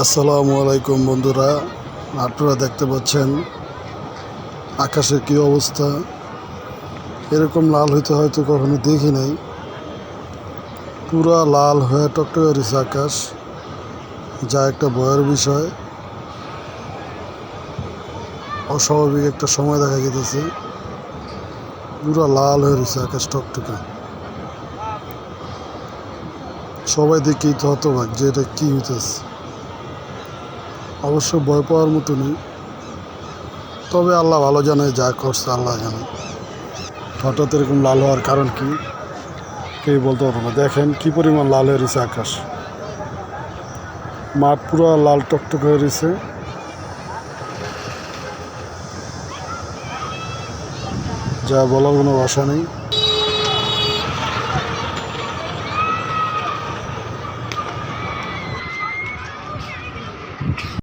আসসালামু আলাইকুম বন্ধুরা, আপনারা দেখতে পাচ্ছেন আকাশের কী অবস্থা। এরকম লাল হইতে হয়তো কখনো দেখি নাই। পুরা লাল হয়ে টকটকে রয়েছে আকাশ, যা একটা ভয়ের বিষয়। অস্বাভাবিক একটা সময় দেখা যেতেছে পুরা লাল হয়ে রয়েছে আকাশ টকটকে। সবাই দেখি তো হতবাক যে এটা কী হইতেছে। অবশ্য ভয় পাওয়ার মতো নেই। তবে আল্লাহ ভালো জানে যা করছে, আল্লাহ জানে। হঠাৎ এরকম লাল হওয়ার কারণ কি? কেউ বলতে পারব না। দেখেন কি পরিমাণ লাল হয়ে রয়েছে আকাশ। মাঠ পুরো লাল টকটক হয়ে রয়েছে। যা বলার কোনো ভাষা নেই।